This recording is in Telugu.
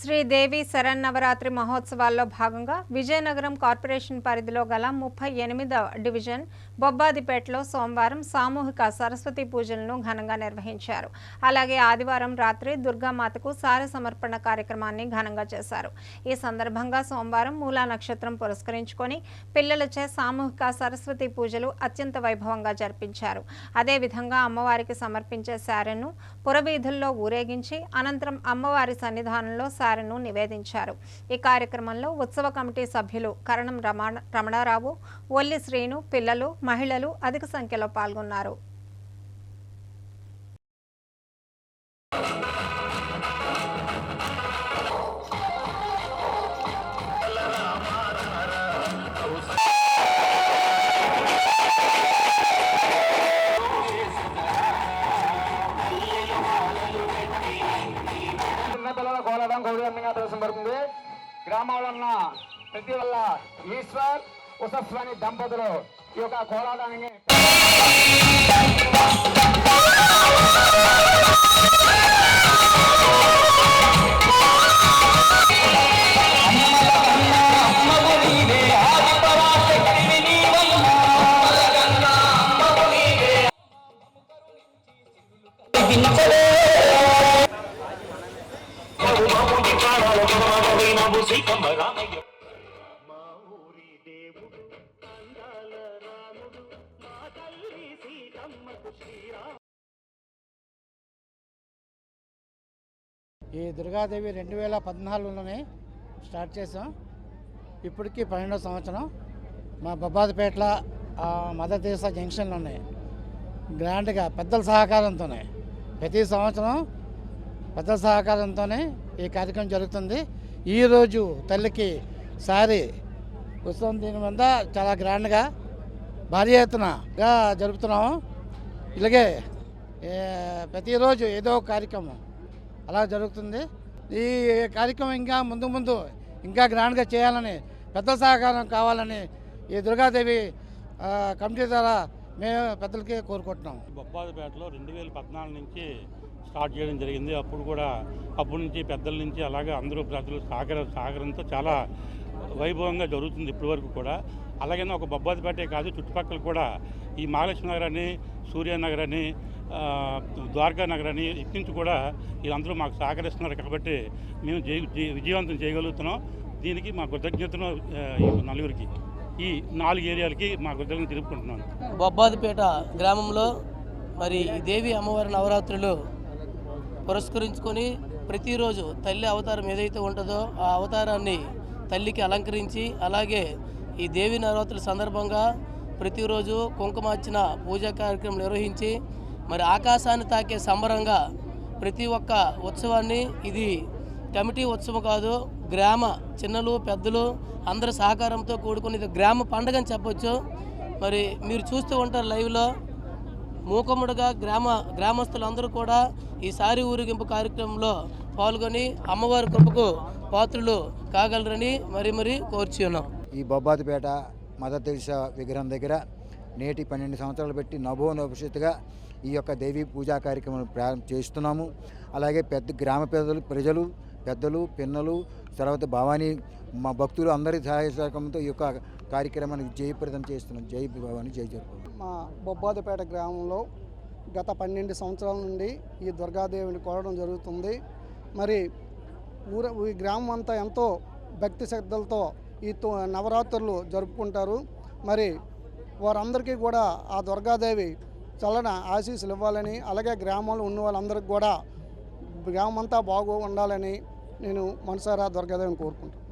శ్రీదేవి శరన్నవరాత్రి మహోత్సవాల్లో భాగంగా విజయనగరం కార్పొరేషన్ పరిధిలో గల ముప్పై ఎనిమిదవ డివిజన్ బొబ్బాదిపేటలో సోమవారం సామూహిక సరస్వతి పూజలను ఘనంగా నిర్వహించారు. అలాగే ఆదివారం రాత్రి దుర్గామాతకు సార సమర్పణ కార్యక్రమాన్ని ఘనంగా చేశారు. ఈ సందర్భంగా సోమవారం మూలా నక్షత్రం పురస్కరించుకొని పిల్లలచే సామూహిక సరస్వతి పూజలు అత్యంత వైభవంగా జరిపించారు. అదేవిధంగా అమ్మవారికి సమర్పించే శారెను పురవీధుల్లో ఊరేగించి అనంతరం అమ్మవారి సన్నిధానంలో శారెను నివేదించారు. ఈ కార్యక్రమంలో ఉత్సవ కమిటీ సభ్యులు కరణం రమణారావు ఒల్లి శ్రీను పిల్లలు మహిళలు అధిక సంఖ్యలో పాల్గొన్నారు. చిన్న పిల్లల కోలడం గౌరవంగా పడుతుంది గ్రామంలో ఉన్న ప్రతి వల్ల ఈశ్వర్ ఉసస్వాని దంపతులు ఈ యొక్క కోలాటానికి ఈ దుర్గాదేవి రెండు వేల పద్నాలుగులోనే స్టార్ట్ చేసాం ఇప్పటికి పన్నెండో సంవత్సరం. మా బొబ్బాదిపేటలో మదర్ తెరసా జంక్షన్లో ఉన్నాయి గ్రాండ్గా పెద్దల సహకారంతోనే ప్రతి సంవత్సరం పెద్దల సహకారంతోనే ఈ కార్యక్రమం జరుగుతుంది. ఈరోజు తల్లికి సారి ఉత్సవం దీని మీద చాలా గ్రాండ్గా భారీ ఎత్తునగా జరుపుతున్నాము. ఇలాగే ప్రతిరోజు ఏదో కార్యక్రమం అలా జరుగుతుంది. ఈ కార్యక్రమం ఇంకా ముందు ముందు ఇంకా గ్రాండ్గా చేయాలని పెద్ద సహకారం కావాలని ఈ దుర్గాదేవి కమిటీ ద్వారా మేము పెద్దలకి కోరుకుంటున్నాం బొప్పాదిపేటలో రెండు వేల పద్నాలుగు నుంచి స్టార్ట్ చేయడం జరిగింది. అప్పుడు కూడా అప్పటి నుంచి పెద్దల నుంచి అలాగే అందరూ ప్రజలు సాగర సాగరంతో చాలా వైభవంగా జరుగుతుంది ఇప్పటివరకు కూడా. అలాగే ఒక బొబ్బాదిపేటే కాదు చుట్టుపక్కల కూడా ఈ మహాలక్ష్మి నగర్ అని సూర్యనగర్ అని ద్వారకా నగర్ అని ఇటు నుంచి కూడా వీళ్ళందరూ మాకు సహకరిస్తున్నారు కాబట్టి మేము జై విజయవంతం చేయగలుగుతున్నాం. దీనికి మా కృతజ్ఞతను ఈ నలుగురికి ఈ నాలుగు ఏరియాలకి మా కృతజ్ఞత తెలుపుకుంటున్నాను. బొబ్బాదిపేట గ్రామంలో మరి దేవి అమ్మవారి నవరాత్రులు పురస్కరించుకొని ప్రతిరోజు తల్లి అవతారం ఏదైతే ఉంటుందో ఆ అవతారాన్ని తల్లికి అలంకరించి అలాగే ఈ దేవి నవరాత్రుల సందర్భంగా ప్రతిరోజు కుంకుమార్చన పూజా కార్యక్రమం నిర్వహించి మరి ఆకాశాన్ని తాకే సంబరంగా ప్రతి ఒక్క ఉత్సవాన్ని ఇది కమిటీ ఉత్సవం కాదు గ్రామ చిన్నలు పెద్దలు అందరి సహకారంతో కూడుకుని ఇది గ్రామ పండుగ అని చెప్పొచ్చు. మరి మీరు చూస్తూ ఉంటారు లైవ్లో. మూకముడుగా గ్రామ గ్రామస్తులందరూ కూడా ఈ సారి ఊరేగింపు కార్యక్రమంలో పాల్గొని అమ్మవారి కృపకు పాత్రులు కాగలరని మరి మరి కోర్చి ఉన్నాం. ఈ బొబ్బాతిపేట మదర్ తెరిసా విగ్రహం దగ్గర నేటి పన్నెండు సంవత్సరాలు పెట్టి నభో ఈ యొక్క దేవీ పూజా కార్యక్రమం ప్రారంభ చేస్తున్నాము. అలాగే పెద్ద గ్రామ పెద్దలు ప్రజలు పెద్దలు పిన్నలు తర్వాత భవానీ మా భక్తులు అందరి సహాయ సహకారంతో ఈ యొక్క కార్యక్రమాన్ని జయప్రదం చేస్తున్నాం జై భవాని జై జరుపు మా బొబ్బాదిపేట గ్రామంలో గత పన్నెండు సంవత్సరాల నుండి ఈ దుర్గాదేవిని కోరడం జరుగుతుంది. మరి ఊర ఈ గ్రామం అంతా ఎంతో భక్తి శ్రద్ధలతో ఈ నవరాత్రులు జరుపుకుంటారు. మరి వారందరికీ కూడా ఆ దుర్గాదేవి చల్లన ఆశీస్సులు ఇవ్వాలని అలాగే గ్రామంలో ఉన్న వాళ్ళందరికీ కూడా గ్రామం అంతా బాగు ఉండాలని నేను మనసారా దుర్గాదేవిని కోరుకుంటాను